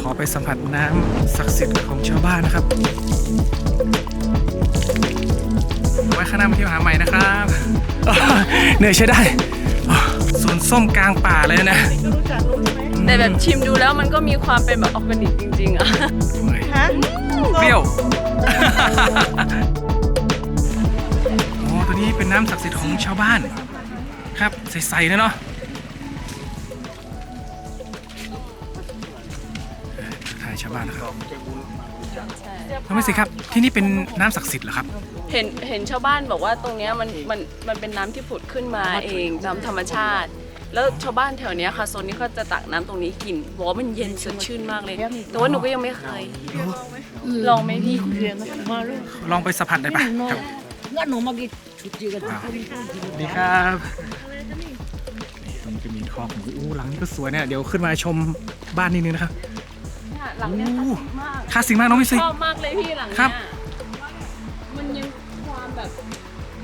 ขอไปสัมผัสน้ำศักดิ์สิทธิ์ของชาวบ้านนะครับ ไว้ข้างหน้ามาเที่ยวหาใหม่นะครับเหนื่อยใช้ได้สวนส้มกลางป่าเลยนะแต่แบบชิมดูแล้วมันก็มีความเป็นแบบออร์แกนิกจริง ๆ อะฮะเปรี้ยวอ๋อตัวนี้เป็นน้ำศักดิ์สิทธิ์ของชาวบ้าน ครับใสๆนะเนาะายชาวบ้านนะครับทำไมสิครับที่นี่เป็นน้ำศักดิ์สิทธิ์เหรอครับ เห็นเห็นชาวบ้านบอกว่าตรงเนี้ยมันมันมันเป็นน้ำที่ผุดขึ้นมาเองตามธรรมชาติ แล้วชาวบ้านแถวเนี้ยค่ะโซนนี้เขาจะตักน้ำตรงนี้กินบอกว่ามันเย็นสดชื่นมากเลย แต่ว่าหนูก็ยังไม่เคย ลองไหมพี่ ลองไปสัมผัสได้ปะครับ งั้นหนูมากินชุดจีกันว้าวสวัสดีครับนี่ตรงนี้จะมีคอกหมูอู้หลังนี้ก็สวยเนี่ยเดี๋ยวขึ้นมาชมบ้านนิดนึงนะครับเนี่ย หลังเนี้ยคลาสสิกมากคลาสสิกมากน้องมิสซิชอบมากเลยพี่หลังครัเนี้บยมันยังความแบบ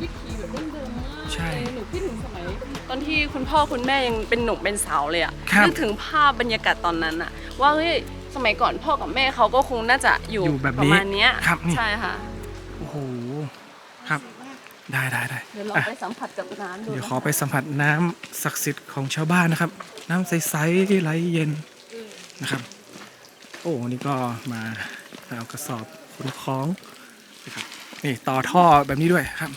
วิถีแบบดั้งเดิมมากใช่ เลยหนูคิดถึงสมัยตอนที่คุณพ่อคุณแม่ยังเป็นหนุ่มเป็นสาวเลยอะครับนึกถึงภาพบรรยากาศตอนนั้นอะว่าเฮ้ยสมัยก่อนพ่อกับแม่เขาก็คงน่าจะอยู่อยู่แบบประนี้มาณเนี้ยครับนี่ ใช่ค่ะโอ้โห ครับ ได้ได้ได้เดี๋ยวเราอะไปสัมผัสกับน้ำดูเดี๋ยวนะขอไปสัมผัสน้ำศักดิ์สิทธิ์ของชาวบ้านนะครับ น้ำใสๆไหลเย็นนะครับโอ้วันนี้ก็มาเอากระสอบขนของนะครับนี่ต่อท่อแบบนี้ด้วยครับ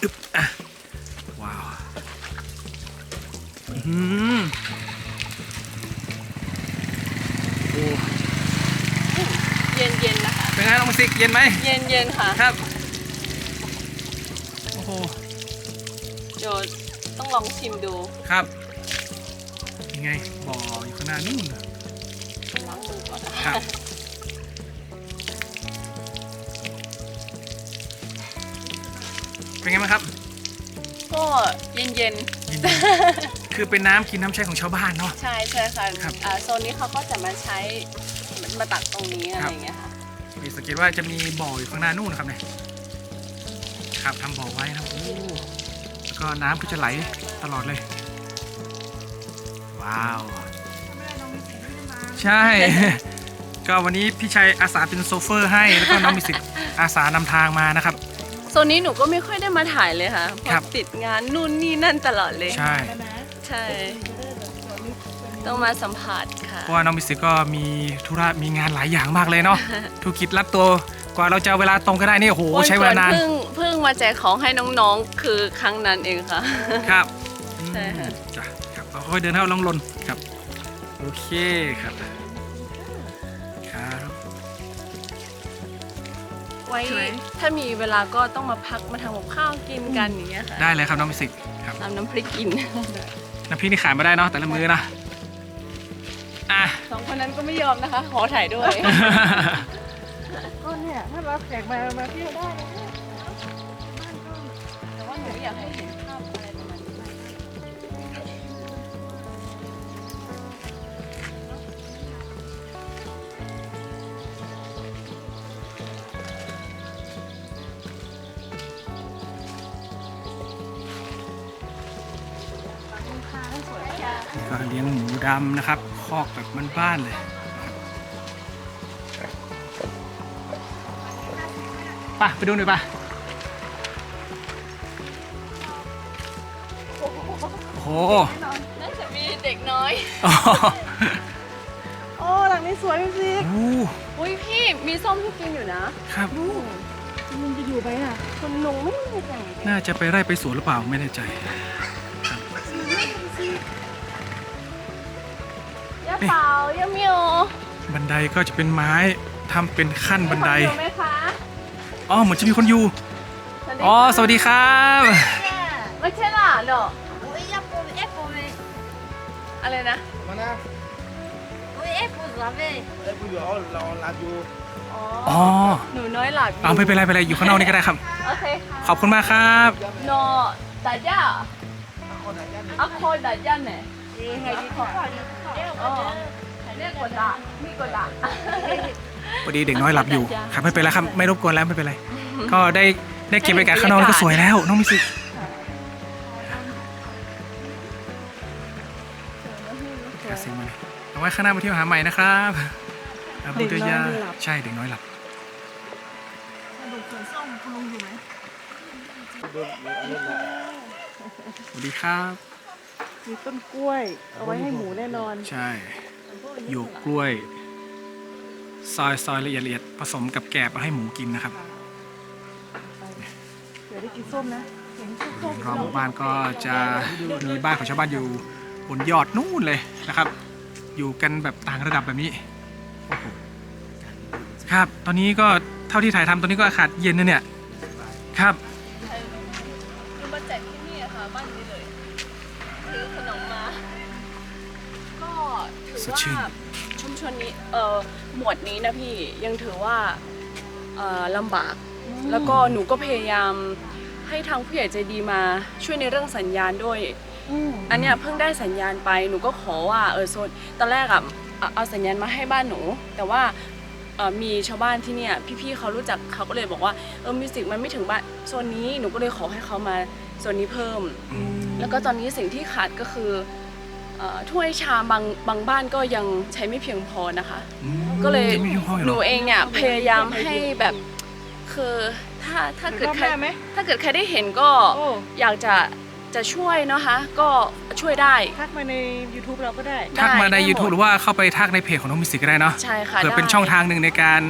อึ๊บอะว้าวอื้อหือโอ้เย็นเย็นๆนะคะเป็นไงน้องมิวสิกเย็นไหมเย็นเย็นๆค่ะครับโอ้โหเดี๋ยวต้องลองชิมดูครับ ยังไงบ่ออยู่ข้างหน้านู่นน่ะล้างมือก่อนนะครัคะบเป็นไงบ้างครับก็เย็นเย็นคือเป็นน้ำกินน้ำใช้ของชาวบ้านเนาะ ๆ ใช่ใช่ค่ะครับ อ่าโซนนี้เขาก็จะมาใช้มาตักตรงนี้อะไรครับอย่างเงี้ยค่ะ นี่สังเกตว่าจะมีบ่ออยู่ข้างหน้านู่นนะครับเนี่ยครับทำบ่อไว้นะครับโอ้แล้วก็น้ำก็จะไหลตลอดเลย ว้าว ใช่ ก็วันนี้พี่ชัยอาสาเป็นโซเฟอร์ให้ แล้วก็น้องมีสิทธิ์อาสานำทางมานะครับ โซนนี้หนูก็ไม่ค่อยได้มาถ่ายเลยค่ะเพครัราะบ ติดงานนู่นนี่นั่นตลอดเลย ใช่ ใช่ ต้องมาสัมผัสค่ะ เพราะว่าน้องมิสซิก็มีธุระมีงานหลายอย่างมากเลยเนาะ ธุรกิจรัดตัวกว่าเราจะเวลาตรงก็ได้นี่โอ้โหวันใช้เวลานานก่อเพิ่งเพิ่งมาแจกของให้น้องๆ คือครั้งนั้นเองค่ะ ครับใช่ค่ะ จ้ะ ครับเราค่อยๆเดินเข้าลงลนครับ โอเคครับครับไว้ใช่ไหมถ้ามีเวลาก็ต้องมาพักมาทำกับข้าวกินกันอย่างเงี้ยค่ะได้เลยครับน้องมิสซิครับทำน้ำพริกกินน้ำพริกนี่ขายมาได้เนาะแต่ละมือนะอะสองคนนั้นก็ไม่ยอมนะคะ ขอถ่ายด้วยก็เนี่ยถ้าเราแขกมามาเที่ยวได้นะแต่ว่าหนูอยากให้เห็น เลี้ยงหมูดำนะครับ คอกแบบบ้านๆเลยไป่ะไปดูหน่อยป่ะโอ้โหน่าจะมีเด็กน้อยอ๋อโอ้หลังนี้สวยพี่ซิกโอ้อุ้ยพี่มีส้มที่กินอยู่นะครับมึงจะอยู่ไปอะคุณลุงไม่มีแต่งน่าจะไปไร่ไปสวนหรือเปล่าไม่แน่ใจ ย่าเปล่าย่าเมียวบันไดก็จะเป็นไม้ทำเป็นขั้นบันไดมีคอยู่ไหมคะอ๋อเหมือนจะมีคนอยู่อ๋อสวัสดีครับไม่ใช่หล่ะเนอะ Oui, il y a pour les pour les อะไรนะ Oui, pour vous avez. อ๋ออ๋อหนูน้อยหลับเอาไม่เป็นไรไม่เป็นไรอยู่ข้างนอกนี่ก็ได้ครับ โอเคค่ะขอบคุณมากครับโนดาย่าอะโคดาย่าเนี่ย อ๋อเรียกกดดามีกดดาพอดีเด็กน้อยหลับอยู่ครับไม่เป็นไรครับไม่รบกวนแล้วไม่เป็นไร ก็ได้ได้เก็บบรรยากาศข้างนอกก็สวยแล้วน้องมิสิกระซิบมาเลยเอาไว้ข้างหน้ามาเที่ยวหาใหม่นะครับอาบูเด็เดกน้อยาใช่เด็กน้อยหลับสวัสดีครับ มีต้นกล้วย เอาไว้ให้หมูแน่นอนใช่หยวกกล้วยซอยซอยละเอียดละเอียดผสมกับแกบเอาให้หมูกินนะครับเดี๋ยวได้กินส้มนะเห็นส้มๆรอบหมู่บ้านก็จะมีบ้านของชาวบ้านอยู่บนยอดนู่นเลยนะครับ อยู่กันแบบต่างระดับแบบนี้โอ้โหครับ ตอนนี้ก็เท่าที่ถ่ายทำตอนนี้ก็อากาศเย็นนะเนี่ยครับ สดชื่นว่าชุมชนนี้เอ่อหมวดนี้นะพี่ยังถือว่าเอ่อลำบาก แล้วก็หนูก็พยายามให้ทางผู้ใหญ่ใจดีมาช่วยในเรื่องสัญญาณด้วย อืมอันเนี้ยเพิ่งได้สัญญาณไปหนูก็ขอว่าเออโซนตอนแรกอะเอาเอาสัญญาณมาให้บ้านหนู แต่ว่าเอ่อมีชาวบ้านที่เนี่ยพี่ๆเขารู้จักเขาก็เลยบอกว่าเออมิวสิกมันไม่ถึงบ้านโซนนี้หนูก็เลยขอให้เขามาโซนนี้เพิ่ม แล้วก็ตอนนี้สิ่งที่ขาดก็คือ เอ่อถ้วยชามบางบางบ้านก็ยังใช้ไม่เพียงพอนะคะ อืมก็เลยงไม่ยุ่งห้อยหหรนูอเองเนี่ยพยายามให้แบบคือถ้าถ้าเกิดรอบใครหน้าไหมถ้าเกิดใครได้เห็นก็โอ้อยากจะจะช่วยเนาะคะ ก็ช่วยได้ ทักมาใน YouTube เราก็ได้ ทักมาใน ได้หมด YouTube หรือว่าเข้าไปทักในเพจของน้องมิวสิกก็ได้เนาะใช่ค่ะเผื่อเป็นได้ช่องทางหนึ่งในการ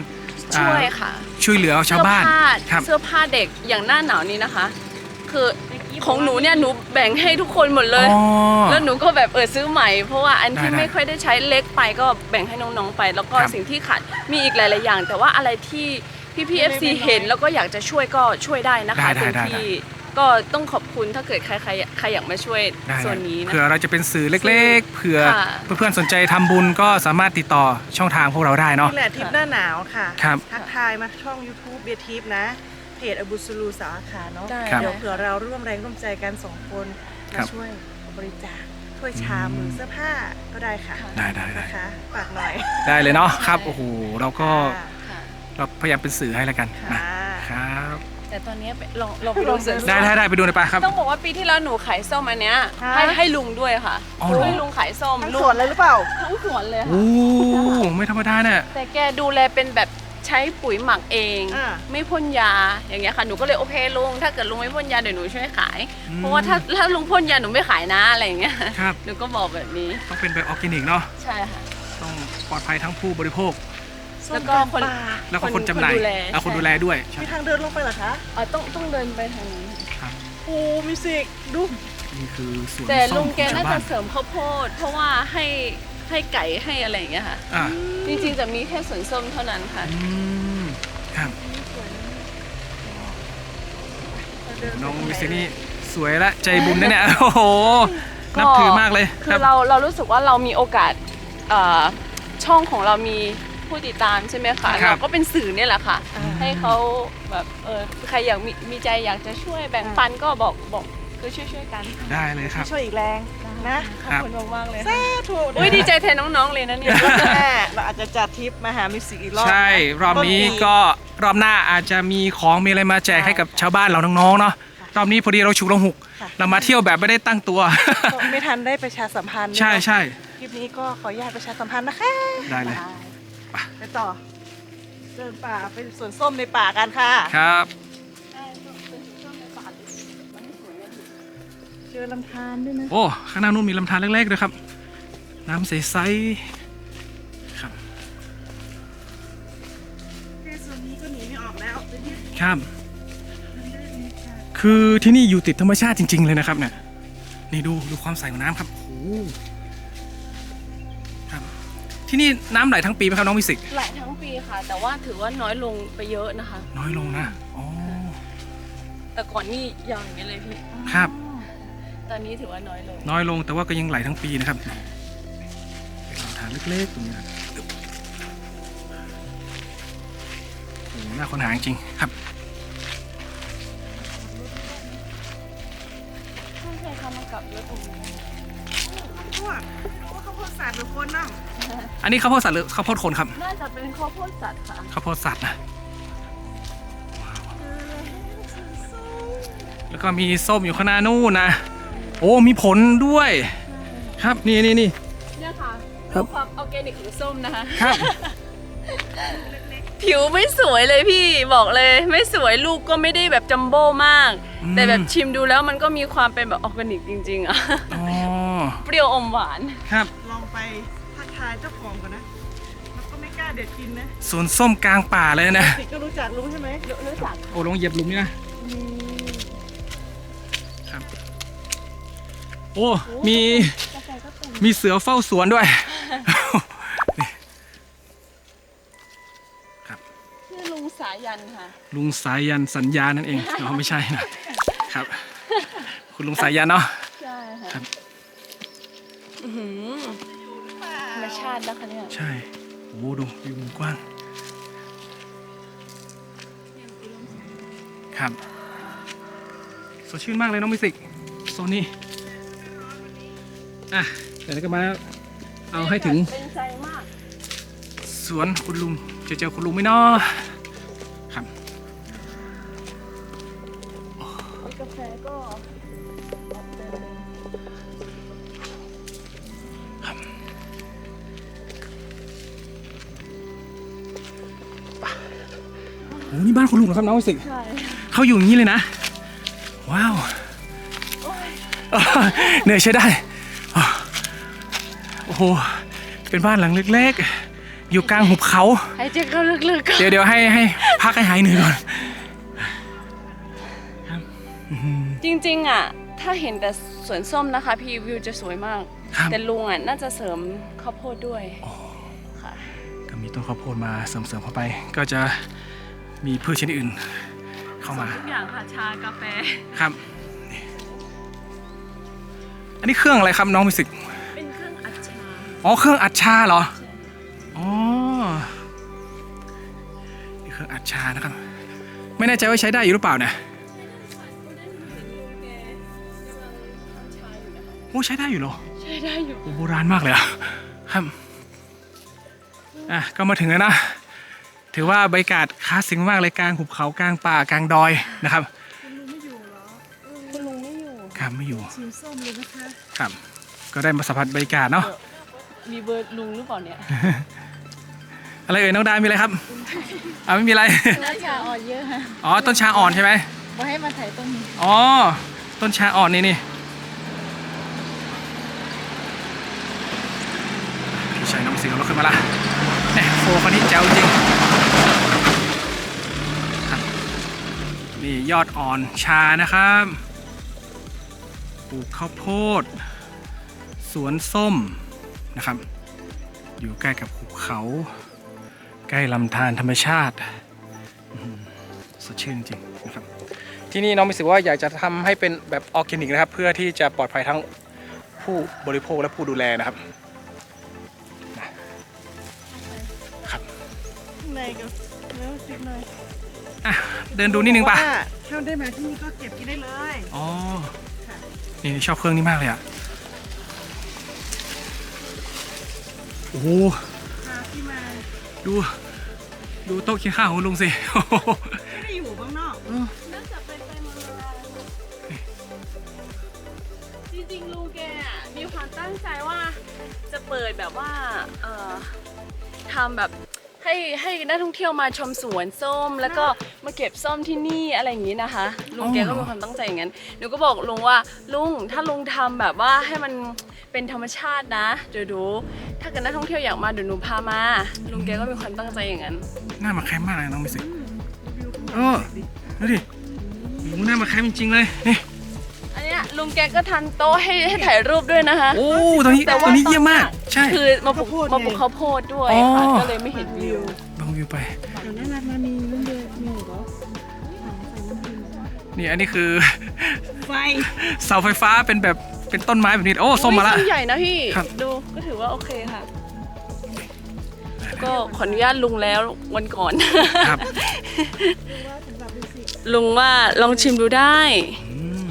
ช่วยอ่าค่ะช่วยเหลือชาวบ้านเสื้อผ้าครับ เสื้อผ้าเด็กอย่างหน้าหนาวนี้นะคะ คือ ของหนูเนี่ยหนูแบ่งให้ทุกคนหมดเลย อ๋อแล้วหนูก็แบบเออซื้อใหม่ เพราะว่าอันที่ได้ได้ไม่ค่อยได้ใช้เล็กไปก็แบ่งให้น้องๆไป แล้วก็ครับสิ่งที่ขาดมีอีกหลายๆอย่าง แต่ว่าอะไรที่พี่พีเอฟซีเห็นแล้วก็อยากจะช่วยก็ช่วยได้นะคะได้ได้เต็มได้ที่ก็ต้องขอบคุณถ้าเกิดใครใครใครอยากมาช่วยได้ส่วนนี้นะ เผื่อเราจะเป็นสื่อเล็ก ๆ เผื่อค่ะเพื่อนๆสนใจทำบุญก็สามารถติดต่อช่องทางพวกเราได้เนาะ นี่แหละทริปหน้าหนาวค่ะครับ ทักทายมาช่อง YouTube เบียร์ทิปนะ เพจอบุสลูสาขาเนาะได้ครับ เดี๋ยวเผื่อเราร่วมแรงร่วมใจกันสองคนครัมาบ ช่วยบริจาคถ้วยชามหรือเสื้อผ้าก็ได้ค่ะได้ได้ได้นะคะฝากหน่อยได้เลยเนาะครับโอ้โหเราก็ค่ะค่ะเราพยายามเป็นสื่อให้แล้วกันนะค่ะครับแต่ตอนนี้ไปลองลองไปดูเสริมได้ได้ได้ไปดูหน่อยไปครับ ต้องบอกว่าปีที่แล้วหนูขายส้มอันเนี้ยฮะให้ให้ลุงด้วยค่ะอ๋อเหรอ ให้ลุงขายส้มทั้งลุสงวนเลยหรือเปล่า ทั้งสวนเลยค่ะ โอ้ไม่ธรรมดาเนี่ยแต่แกดูแลเป็นแบบ ใช้ปุ๋ยหมักเอง อ่าไม่พ่นยาอย่างเงี้ยค่ะหนูก็เลยโอเคลุงถ้าเกิดลุงไม่พ่นยาเดี๋ยวหนูช่วยขาย อืม เพราะว่าถ้าถ้าลุงพ่นยาหนูไม่ขายนะอะไรอย่างเงี้ยครับ หนูก็บอกแบบนี้ต้องเป็นแบบออร์แกนิกเนาะ ใช่ค่ะ ต้องปลอดภัยทั้งผู้บริโภคแล้วก็คนส้มตำป่าแล้วก็คนจำหน่ายคนดูแลแล้วคนใช่ ดูแลด้วยใช่มีทางเดินลงไปเหรอคะอ๋อต้องต้องเดินไปทางนี้ครับโอ้มิวสิกดู นี่คือสวนแต่ส้ลุมงขแกองชาน่าวบ้าจะน เสริมข้าวโพด เพราะว่าให้ ให้ไก่ให้อะไรอย่างเงี้ยค่ะ อะจริงๆจะมีแค่สวนส้มเท่านั้นค่ะ อืมครับน้องมิสซินี่สวยและใจบุญนะเนี่ย โอ้โหก็นับถือมากเลยคืครัอบเราเรารู้สึกว่าเรามีโอกาสเอ่อช่องของเรามีผู้ติดตามใช่ไหมคะครับ เราก็เป็นสื่อเนี่ยแหละค่ะอ่าให้เขาแบบเออใครอยากมีมีใจอยากจะช่วยแบ่งปันก็บอกบอกคือช่วยช่วยๆกัน ได้เลยครับ ช่วยอีกแรงนะ ขอบคุณมากๆเลยสาธุอุ้ยดีใจแทนน้องๆเลยนะเนี่ยแม่เราอาจจะจัดทริปมาหามิวสิกอีกรอบนะใช่รอบนี้ต้ปี ก็รอบหน้าอาจจะมีของมีอะไรมาแจกให้กับชาวบ้านเราน้องๆเนาะรอบนี้พอดีเราฉุกเราหุก ค่ะ เรามาเที่ยวแบบไม่ได้ตั้งตัว ก็ไม่ทันได้ประชาสัมพันธ์ใช่ใช่ คลิปนี้ก็ขออนุญาตประชาสัมพันธ์นะคะได้เลย ไปต่อ เดินป่าไปสวนส้มในป่ากันค่ะ ครับ เจอลำธารด้วยนะ โอ้ข้างหน้านู้นมีลำธารเล็กๆด้วยครับ น้ำใสๆครับแค่ส่วนนี้ก็หนีไม่ออกแล้วเดี๋ยวนี้ครับ คือที่นี่อยู่ติดธรรมชาติจริง ๆ เลยนะครับเนี่ยนี่ดูดูความใสของน้ำครับโอ้โหครับ ที่นี่น้ำไหลทั้งปีไหมครับน้องมิสิก หลายทั้งปีค่ะ แต่ว่าถือว่าน้อยลงไปเยอะนะคะ น้อยลงนะ อ๋อ แต่ก่อนนี่ยังอย่างนี้เลยพี่ ครับ ตอนนี้ถือว่าน้อยลงน้อยลงแต่ว่าก็ยังไหลทั้งปีนะครับเป็นลำธารเล็กๆตรงนี้นะโอ้โหน่าค้นหาจริงๆครับ ไม่เคยทำมากับเยอะตรงนี้พวกพวกข้าวโพดสาดหรือคนน้องอันนี้ข้าวโพดสัตว์หรือข้าวโพดคนครับน่าจะเป็นข้าวโพดสัตว์ค่ะข้าวโพดสัตว์นะว้าวแล้วก็มีส้มอยู่ข้างหน้านู่นนะ โอ้มีผลด้วย ครับนี่นี่นี่ เนี่ยค่ะครับดูความออร์แกนิกของส้มนะคะ ครับ ผิวไม่สวยเลยพี่บอกเลยไม่สวยลูกก็ไม่ได้แบบจัมโบ้มาก อืม แต่แบบชิมดูแล้วมันก็มีความเป็นแบบออร์แกนิกจริง ๆอะอ๋อเปรี้ยวอมหวาน ครับลองไปทักทายเจ้าของก่อนนะแล้วก็ไม่กล้าเด็ดกินนะสวนส้มกลางป่าเลยนะสิก็รู้จักรู้ใช่ไหม รู้จักโอ้ลงเหยียบหลุมนี่นะ อ้ มี มีเสือเฝ้าสวนด้วยนี่ครับชื่อลุงสายันค่ะ ลุงสายันสัญญานั่นเองอ๋อไม่ใช่นะครับ คุณลุงสายันเนาะ ใช่ค่ะครับ อื้อหือธรรมชาตินะคะเนี่ย ใช่ โอ้ดูวิวมุมกว้าง ครับ สดชื่นมากเลยน้องมิวสิกโซนนี้ อะเดี๋ยวเราก็มาเอาให้ถึงเป็นใจมากสวนคุณลุงจะเจอคุณลุงไหมเนาะครับมีกาแฟก็ออกเดินโอ้นี่บ้านคุณลุงเหรอครับน้องมิวสิกใช่เขาอยู่อย่างนี้เลยนะ ว้าวอ่าเหนื่อยใช้ได้อ่า โอ้โห เป็นบ้านหลังเล็กๆ อยู่กลางหุบเขา หายใจเข้าลึกๆก่อนเดี๋ยวเดี๋ยวให้ให้พักให้หายเหนื่อยก่อนครับอื้อหือจริง ๆ อะ ถ้าเห็นแต่สวนส้มนะคะ พี่วิวจะสวยมาก ครับ แต่ลุงอะ น่าจะเสริมข้าวโพดด้วยค่ะ ก็มีต้นข้าวโพดมาเสริมๆเข้าไป ก็จะมีพืชชนิดอื่น เข้ามา ทุกอย่างค่ะ ชากาแฟ ครับนี่อันนี้เครื่องอะไรครับน้องมิวสิก อ๋อเครื่องอัดชาเหรอ อ๋อ นี่เครื่องอัดชานะครับ ไม่แน่ใจว่าใช้ได้อยู่หรือเปล่าเนี่ยโอ้ใช้ได้อยู่เหรอ ใช้ได้อยู่โอ้โบราณมากเลยอะครับ อะก็มาถึงแล้วนะ ถือว่าบรรยากาศคลาสสิกมากเลยกลางหุบเขากลางป่ากลางดอยนะครับคุณลุงไม่อยู่ครับไม่อยู่ชิมส้มเลยนะคะ ครับ ก็ได้มาสัมผัสบรรยากาศเนาะ มีเบอร์ลุงหรือเปล่าเนี่ยอะไรเอ่ยน้องดามีอะไรครับอ่าไม่มีอะไรน่าจะอ่อนเยอะฮะอ๋อต้นชาอ่อนใช่ไหมมาให้มาถ่ายต้นนี้อ๋อต้นชาอ่อนนี่นี่พี่ชายน้องสิงห์เราขึ้นมาละเนี่ยโฟคนนี้แจ๋วจริงครับนี่ยอดอ่อนชานะครับปลูกข้าวโพด สวนส้ม นะครับ อยู่ใกล้กับภูเขา ใกล้ลำธารธรรมชาติอื้อหือสดชื่นจริงนะครับ ที่นี่น้องมีสึกว่าอยากจะทำให้เป็นแบบออร์แกนิกนะครับ เพื่อที่จะปลอดภัยทั้งผู้บริโภคและผู้ดูแลนะครับนะครับข้างในก็เนื้อสิบหน่อยอะเดินดูนิดนึงป่ะว่าถ้าได้มาที่นี่ก็เก็บกินได้เลย อ๋อ นี่ชอบเครื่องนี้มากเลยอะ โอ้โหพาที่มาดู ดูโต๊ะกินข้าวของลุงสิโอ้โหไม่ได้อยู่ข้างนอกน่าจะไปไปมาจริงๆลุงแกอะมีความตั้งใจว่าจะเปิดแบบว่าเอ่อทำแบบให้ให้นักท่องเที่ยวมาชมสวนส้ม แล้วก็มาเก็บส้มที่นี่อะไรอย่างนี้นะคะลุงแกก็มีความตั้งใจอย่างนั้นหนูก็บอกลุงว่าลุงถ้าลุงทำแบบว่าให้มัน เป็นธรรมชาตินะ เดี๋ยวดู ถ้าเกิดนักท่องเที่ยวอยากมาเดี๋ยวหนูพามา ลุงแกก็มีความตั้งใจอย่างนั้น หน้ามาแคมป์มากเลยน้องมิสิเออดูดิโอ้โหหน้ามาแคมป์จริงๆเลยนี่อันเนี้ยลุงแกก็ทันโต๊ะให้ให้ถ่ายรูปด้วยนะคะโอ้ตอนนี้แต่ตว่าอนนี้เยี่ยมมาก ใช่ คือมาปลูกมาปลูกข้าวโพดด้วยค่ะอ๋อก็เลยไม่เห็นวิวลองวิวไปแต่น่ารักนะมีน้ำเดือดมีเหรอนี่อันนี้คือไฟเสาไฟฟ้าเป็นแบบ เป็นต้นไม้แบบนี้โอ้ส้มมาละ อุ๊ยส้ใหญ่นะพี่ ครับ ดูก็ถือว่าโอเคค่ะ ก็ขออนุญาตลุงแล้ววันก่อน ครับ ลุงว่าลองชิมดูได้ อืม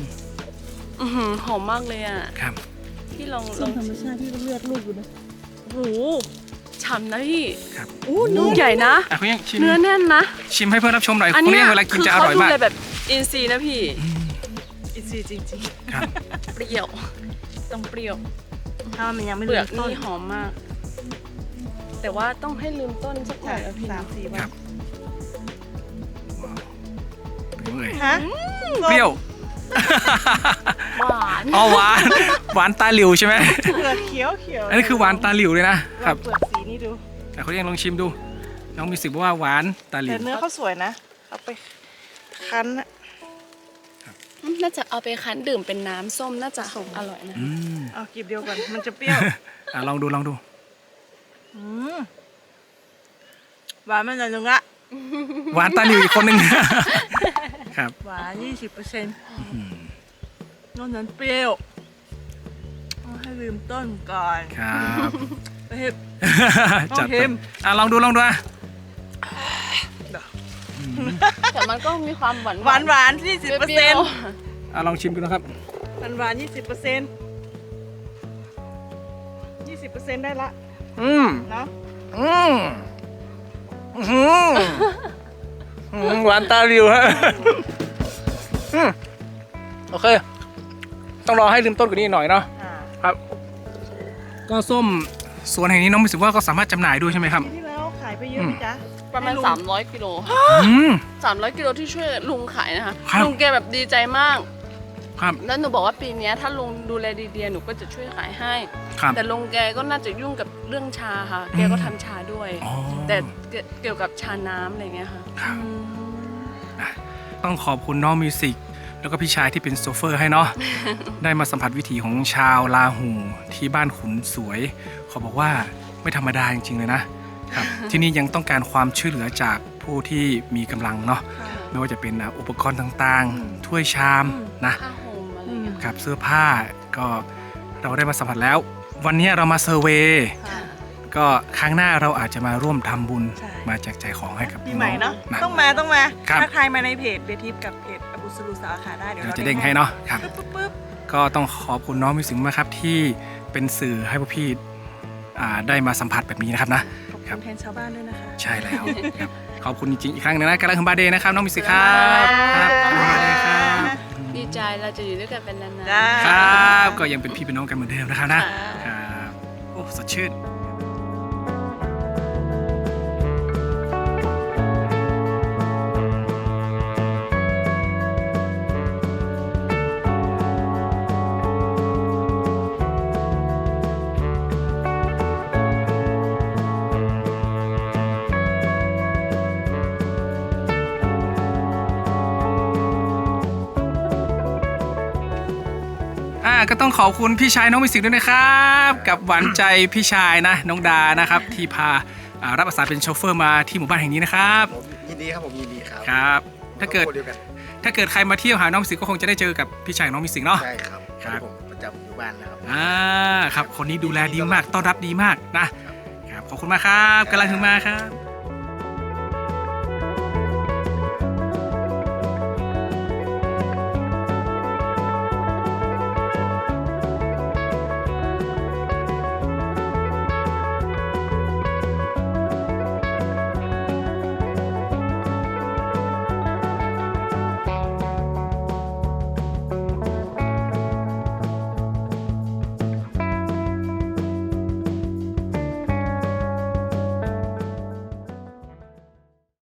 อือหือหอมมากเลยอะ ครับ พี่ลองลส้อมงธรรมชาติที่เลือดลูกอยู่นะโอ้โหฉ่ำนะพี่ครับ อู้ลูกใหญ่นะ อะคุณยังชิมเนื้อแน่นนะชิมให้เพื่อนรับชมหน่อยอันคุณเนี้ยัยงเวลากินคือจะอเขาร่อยดูมากเลยแบบอินซีย์นะพี่อิน ซีย์จริงครับ เปรี้ยว ต้องเปรี้ยวอถ้ามันยังไม่เปลือกต้นนี่หอมมาก แต่ว่าต้องให้ลืมต้นสักหน่ใช่อยอะพี่สามสี่วัครันบว้าวเป็นไงฮะเปรี้ยวหวานอ๋อหวาน หวานตาหลิวใช่ไหมเปลือกเขียวเขียวอันนี้คือหวานตาหลิวเลยนะลครัอบงเปลือกสีนี่ดูแต่เขายังลองชิมดู น้องมีสิทธิ์บอกว่าหวานตาหลิแต่วเนื้อเขาสวยนะเอาไปคั้นอะ น่าจะเอาไปคั้นดื่มเป็นน้ำส้มน่าจะอร่อยนะ อืมเอากีบเดียวก่อน มันจะเปรี้ยวอะลองดูลองดู อืมหวานมันจะนึงละหวานตาหลิวอีกคนหนึ่ง ครับหวานยี่สิบเปอร์เซ็นต์นอกนั้นเปรี้ยวเอาให้ลืมต้นก่อนครับไปเห็บจัดลองชิไปมอะลองดูลองดูอะ แต่มันก็มีความหวานหวานหวานยี่สิบเปอร์เปเซ็รี้นยวต์อะลองชิมดูนะครับหวานหวานยี่สิบเปอร์เซ็นต์ยี่สิบเปอร์เซ็นต์ได้ละอืมเนาะอืมอื้อหืออืมหวานตาหลิวฮะอืมโอเค ต้องรอให้ลืมต้นกว่านี้หน่อยเนาะอ่าครับ ก็ส้มสวนแห่งนี้น้องมีสึกว่าก็สามารถจำหน่ายด้วยใช่ไหมครับปีที่แล้วขายไปเยอะไหมจ๊ะ ประมาณให้ลุง300กิโลอืม 300กิโลที่ช่วยลุงขายนะคะครับ ลุงแกแบบดีใจมาก ครับแล้วหนูบอกว่าปีเนี้ยถ้าลุงดูแลดีๆหนูก็จะช่วยขายให้ ครับ แต่ลุงแกก็น่าจะยุ่งกับเรื่องชาค่ะ แกก็ทำชาด้วย อ๋อ แต่เกี่ยวกับชาน้ำอะไรเงี้ยค่ะครับอะต้องขอบคุณน้องมิวสิกแล้วก็พี่ชายที่เป็นโซเฟอร์ให้เนาะ ได้มาสัมผัสวิถีของชาวลาหูที่บ้านขุนสวยเขาบอกว่าไม่ธรรมดาจริงๆเลยนะ ครับ ที่นี่ยังต้องการความช่วยเหลือจากผู้ที่มีกำลังเนาะไม่ว่าจะเป็นอะอุปกรณ์ต่างๆ ถ้วยชามนะผ้าห่มอะไรเงี้ยครับเสื้อผ้าก็เราได้มาสัมผัสแล้ว วันนี้เรามาเซอร์เวย์ค่ะ ก็ครั้งหน้าเราอาจจะมาร่วมทำบุญใช่ มาแจกจ่ายของให้กับปีใหม่เนาะนะต้องมาต้องมาครับถ้าใครมาในเพจเบทิปกับเพจอบุสรุสาขาได้เดี๋ยวเราเราจะเด้งให้เนาะครับ ปึ๊บปึ๊บปึ๊บ ก็ต้องขอบคุณน้องมิวสิงมากครับที่เป็นสื่อให้พวกพี่อ่าได้มาสัมผัสแบบนี้นะครับนะขอบ ครัคุบ ณแทนชาวบ้านด้วยนะคะ ใช่แล้วครับ ขอบคุณจริงๆอีกครั้งหนึงนะกำลังบาเดย์นะครับน้องมิวสิกครับครับกำลังบาเดย์ครับดีใจเราจะอยู่ด้วยกันเป็นนานจ้าครับ ก็ยังเป็นพี่เป็นน้องกันเหมือนเดิมนะครับนะค่ะครับโอ้สดชื่น ก็ต้องขอบคุณพี่ชายน้องมิวสิกด้วยนะครับ กับหวานใจพี่ชายนะน้องดานะครับ ที่พาอ่ารับอาสาเป็นโชเฟอร์มาที่หมู่บ้านแห่งนี้นะครับผมยินดีครับผมยินดีครับครับ ถ้าเกิดครอบครัวยวกันถ้าเกิดใครมาเที่ยวหาน้องมิวสิกก็คงจะได้เจอกับพี่ชายน้องมิวสิกเนาะ ใช่ครับครับ ผมประจำอยู่บ้านนะครับ อ่าครับคนนี้ดูแลดีมากต้อนรับดีมากนะครับขอบคุณมากครับกำลังถึงมาครับ